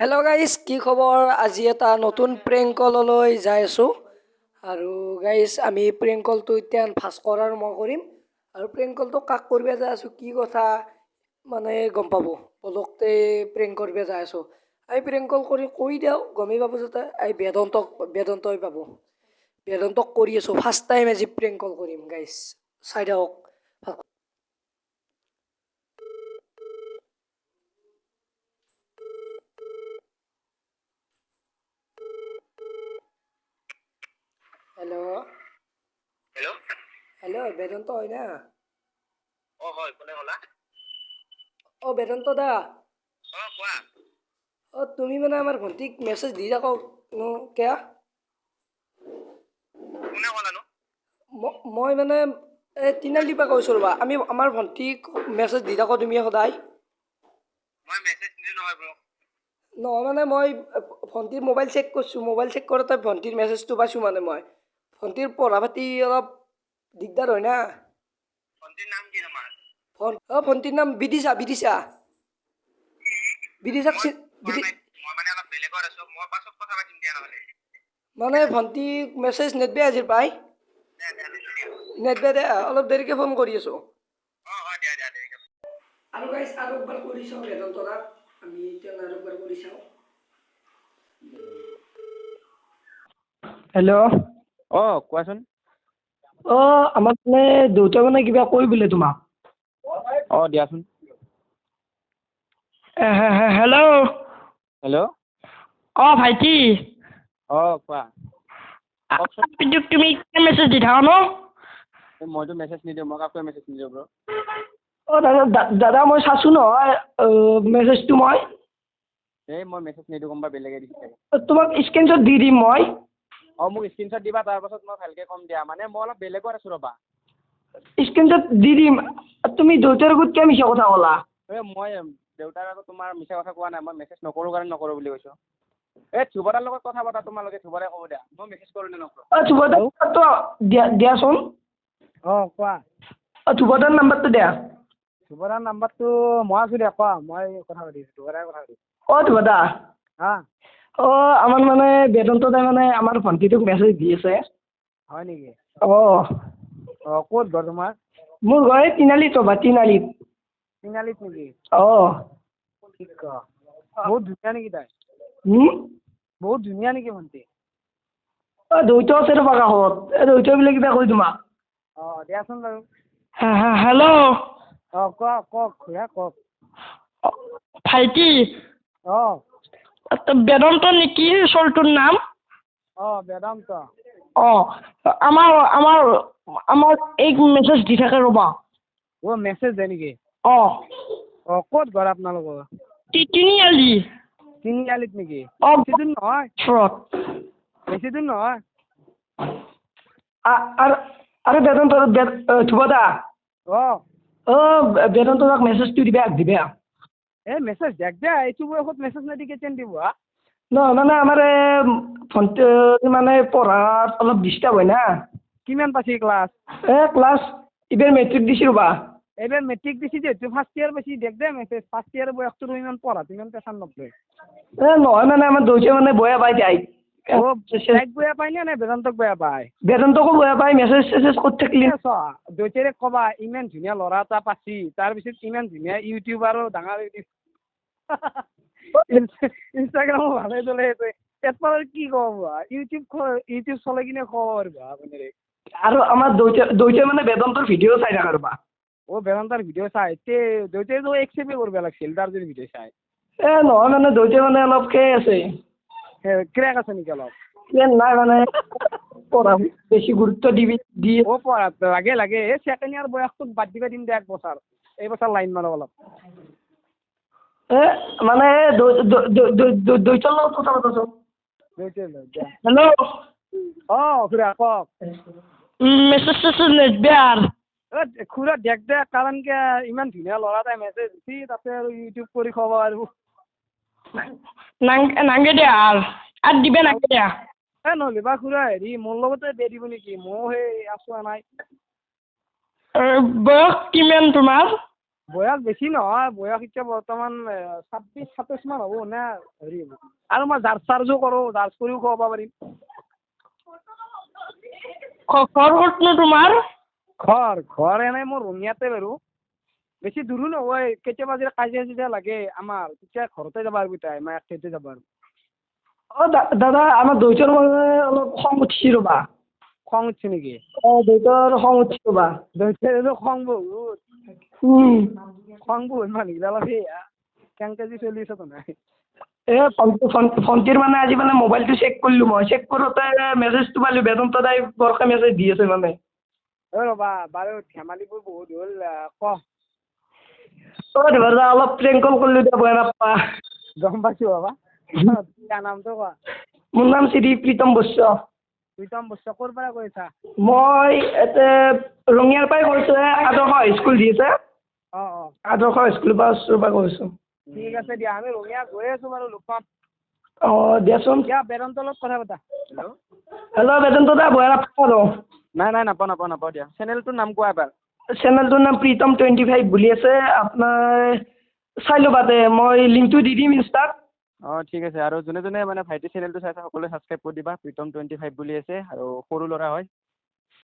Hello guys কি খবৰ আজি এটা নতুন প্ৰেংক কললৈ যাই আছোঁ আৰু গাইজ আমি প্ৰেংক কলটো এতিয়া ভাস্কৰ আৰু মই কৰিম আৰু প্ৰেংক কলটো কাক কৰিব যাই আছোঁ কি কথা মানে গম পাব পলকতে প্ৰেংক কৰিব যাই আছোঁ আমি প্ৰেংক কল কৰি কৈ দিওঁ গমেই পাব যাতে এই বেদন্তক বেদন্তই পাব বেদন্তক কৰি আছোঁ ফাৰ্ষ্ট টাইম আজি প্ৰেংক কল কৰিম গাইজ চাই দিয়ক হেল্ল' হেল্ল' হেল্ল' বেদন্ত হয় না অঁ হয় কোনে ক'লা? অঁ বেদন্ত দা। অঁ কোৱা? অঁ তুমি মানে আমাৰ ভণ্টিক মেছেজ দি থাকা নো কিয়া? কোনে ক'লানো মই মানে এই তিনিআলিৰ পৰা কৈছোঁ ৰ'বা আমি আমাৰ ভণ্টিক মেছেজ দি থাকোঁ তুমি সদায়। মই মেছেজ নিদিওঁ নহয় ব্ৰ নহয় মানে মই ভণ্টিৰ মোবাইল চেক কৰিছোঁ মোবাইল চেক কৰোঁতে ভণ্টিৰ মেছেজটো পাইছোঁ মানে মই। ভণ্টিৰ পঢ়া পাতি অলপ দিগদাৰ হয় না? ভণ্টিৰ নাম অঁ ভণ্টিৰ বিদিশা বিদিশা। বিদিশাক মানে ভণ্টিক মেছেজ নেদবে আজিৰ পাই। দে দে। নেদবে অলপ দেৰিকৈ ফোন কৰি আছোঁ। আৰু গাইজ আৰু একবাৰ কৰি চাওঁ আমি এতিয়া আৰু একবাৰ কৰি চাওঁ। হেল্ল' অঁ কোৱাচোন। অঁ আমাক মানে দেউতাই মানে কিবা কৈ বোলে তোমাক। অঁ দিয়াচোন। হেল্ল' হেল্ল' অঁ ভাইটি। অঁ কোৱা। কওকচোন। কিন্তু তুমি মেছেজ দি থাকা ন? মইতো মেছেজ নিদিওঁ মই কাকোৱে মেছেজ নিদিওঁ ব্ৰ অঁ দাদা দাদা মই চাইছোঁ নহয় মেছেজটো মই। এই মই মেছেজ নিদিওঁ পাই বেলেগে দিছে। তোমাক স্ক্ৰীনশ্বট দি দিম মই। অঁ মোক স্ক্ৰীনশ্বট দিবা তাৰপাছত মই ভালকৈ ক'ম দিয়া। মানে মই অলপ বেলেগত আছোঁ ৰ'বা। স্ক্ৰীনশ্বট দি দিম। তুমি দেউতাৰ আগত কিয় মিছা কথা ক'লা? এই মই দেউতাৰ আগত তোমাৰ মিছা কথা কোৱা নাই। মই মেছেজ নকৰোঁ কাৰণে নকৰোঁ বুলি কৈছোঁ। এই ধ্ৰুৱদাৰ লগত কথা পাতা তোমালোকে। ধ্ৰুৱদাই ক'ব দিয়া। মই মেছেজ কৰোঁ নে নকৰোঁ? অঁ ধ্ৰুৱদাৰ নাম্বাৰটো দিয়া দিয়াচোন। অঁ কোৱা। অঁ ধ্ৰুৱদাৰ নাম্বাৰটো দিয়া। ধ্ৰুৱদাৰ নাম্বাৰটো মই আছোঁ দিয়া। কোৱা। মই কথা পাতিছোঁ ধ্ৰুৱদাই কথা পাতিছোঁ অঁ ধ্ৰুৱদা। হা? অঁ আমাৰ মানে বেদন্তদাই মানে আমাৰ ভণ্টিটোক মেছেজ দি আছে। হয় নেকি? অঁ। অঁ ক'ত ঘৰ তোমাৰ? মোৰ ঘৰ এই তিনিআলিত ৰ'বা তিনিআলিত তিনিআলিত নেকি? অঁ। কি বহুত ধুনীয়া নেকি তাই? বহুত ধুনীয়া নেকি ভণ্টি? অঁ দেউতাও আছে ৰ'বা কাষত। এই দেউতাই বোলে কিবা কয় তোমাক। অঁ দিয়াচোন বাৰু। হেল্ল' অঁ কোৱা কওক খুৰা কওক ভাইটি। অঁ। বেদন্ত নেকি ছোৱালীটোৰ নাম? অঁ বেদান্ত। অঁ আমাৰ আমাৰ আমাৰ এইক মেছেজ দি থাকে ৰ'বা। অ' মেছেজ দিয়ে নেকি? অঁ। অঁ ক'ত ঘৰ আপোনালোকৰ? তিনিআলি তিনিআলিত নেকি? অঁ বেছি দূৰ নহয়। বেছি দূৰ নহয়। আ- আৰু আৰু বেদন্ত বেদ- অ, ধ্ৰুৱদা। অঁ। অঁ বেদন্ত দাক মেছেজটো দিবা দিবা। দিয়া এইটো বয়সত মেছেজ নিদি কেতিয়া দিব হা নহয় মানে আমাৰ ভণ্টি মানে পঢ়াত অলপ ডিষ্টাৰ্ব হয় না। কিমান পাইছে ক্লাছ এ ক্লাছ এইবাৰ মেট্ৰিক দিছে ৰ'বা। এইবাৰ মেট্ৰিক দিছে যিহেতু ফাৰ্ষ্ট ইয়াৰ পাইছি দেখ দে মেছেজ ফাৰ্ষ্ট ইয়াৰ বয়সটো ইমান পঢ়াত ইমান পেচান নপৰে। এ নহয় মানে আমাৰ দেউতাই মানে বয়া পাই তাইক অ' তাইক বেয়া পায় নে নে? বেদান্তক বেয়া পায়। বেদান্তকো বেয়া পায় মেছেজ চেছেজ কৰি থাকিলে ক'বা ইমান ধুনীয়া ল'ৰা এটা তাৰপিছত ইমান ধুনীয়া ইউটিউবাৰো ডাঙৰ ইনষ্টাগ্ৰামো ভালে চলে আছে এৰপৰা আৰু কি ক'ব ইউটিউব ইউটিউব কিনে আৰু আমাৰ মানে বেদান্তৰ ভিডিঅ' চাই থাকে ৰ'বা অ' বেদান্তৰ ভিডিঅ' চাই। তে কৰিব লাগিছিল তাৰ ভিডিঅ' চাই। এ নহয় মানে দেউতাই মানে অলপ কে আছে। ক্ৰেক আছে নেকি অলপ? সেই নাই মানে পঢ়া বেছি গুৰুত্ব দিবি দি অ' পঢ়াত লাগে লাগে। এই ছেকেণ্ড ইয়াৰ বয়সটোত বাদ দিবা দিম দে এক বছৰ। এইবছৰ লাইন মাৰক অলপ। এ মানে দে- দে- দে- দে- দে- দেউতাৰ লগত কথা পাতাচোন। দেউতাই লৈ দিয়া। হেল্ল' অঁ খুৰা কওক। মেছেজ চেছেজ নেদবে আৰ এ খুৰা দেখ দে কাৰণ কে ইমান ধুনীয়া ল'ৰা এটাই মেছেজ দিছি তাতে আৰু ইউটিউব কৰি আৰু। নাংগে দিয়া আৰ দিবে নাংগে দিয়া এ নহ'লে বা খুৰা হেৰি মোৰ লগতে বিয়া দিব নেকি? ময়ো সেই আছোঁ নাই। বয়স কিমান তোমাৰ? বয়স বেছি নহয় বয়স এতিয়া বৰ্তমান ছাব্বিছ সাতাইছ মান হ'ব নে হেৰি হ'ব। আৰু মই জাৰ্জ চাৰ্জো কৰোঁ জাৰ্জ কৰিও খুৱাব পাৰিম। ঘৰ ক'তনো তোমাৰ? ঘৰ ঘৰ এনেই মোৰ ৰঙিয়াতে বাৰু। বেছি দূৰো নহয় কেতিয়াবা যদি কাজিয়া চাজিয়া লাগে আমাৰ তেতিয়া ঘৰতে যাব পাৰিবি তাই মই একেতে যাব আৰু অঁ দাদা আমাৰ দেউতাৰ মানে অলপ খং উঠিছে ৰ'বা। খং উঠছে নেকি? অঁ দেউতাৰ খং উঠিছে ৰ'বা। দেউতাৰো খং বহুত। খং বহুত মানুহগিলা অলপ সেয়া কেনেকে যি চলি আছে নাই এ ভণ্টিৰ মানে আজি মানে মোবাইলটো চেক কৰিলোঁ মই চেক কৰোঁতে মেছেজটো পালোঁ বেদান্ত দাই বৰকে মেছেজ দি আছে মানে। অ ৰ'বা বাৰু ধেমালিবোৰ বহুত হ'ল আহ, ক অঁ দাদা অলপ প্ৰেংক কল কৰিলোঁ দিয়া বেয়া নাপাবা গম পাইছোঁ বাবা। তাৰ নামটো কোৱা। মোৰ নাম শ্ৰী প্ৰীতম বৈশ্য। প্ৰীতম বৈশ্য ক'ৰ পৰা কৈ আছা? মই ইয়াতে ৰঙিয়াৰ পৰাই কৈছোঁ আদৰ্শ হাইস্কুল দি আছে। অঁ অঁ। আদৰ্শ হাইস্কুলৰ পৰা ওচৰৰ পৰা কৈছোঁ। ঠিক আছে দিয়া আমি ৰঙিয়া গৈ আছোঁ বাৰু লগ পাম। অঁ দিয়াচোন। দিয়া বেদান্তৰ লগত কথা পাতা। হেল্ল' হেল্ল' বেদান্ত দা বেয়া নাপাবা আৰু নাই নাই নাপাওঁ নাপাওঁ নাপাওঁ দিয়া। চেনেলটোৰ নাম কোৱা এবাৰ। চেনেলটোৰ নাম প্ৰীতম টুৱেণ্টি ফাইভ বুলি আছে। আপোনাৰ চাই ল'বা দে মই লিংকটো দি দিম ইনষ্টাত। অঁ ঠিক আছে। আৰু যোনে যোনে মানে ভাইটি চেনেলটো চাইছে সকলোৱে ছাবস্ক্ৰাইব কৰি দিবা। প্ৰীতম টুৱেণ্টি ফাইভ বুলি আছে আৰু সৰু ল'ৰা হয়।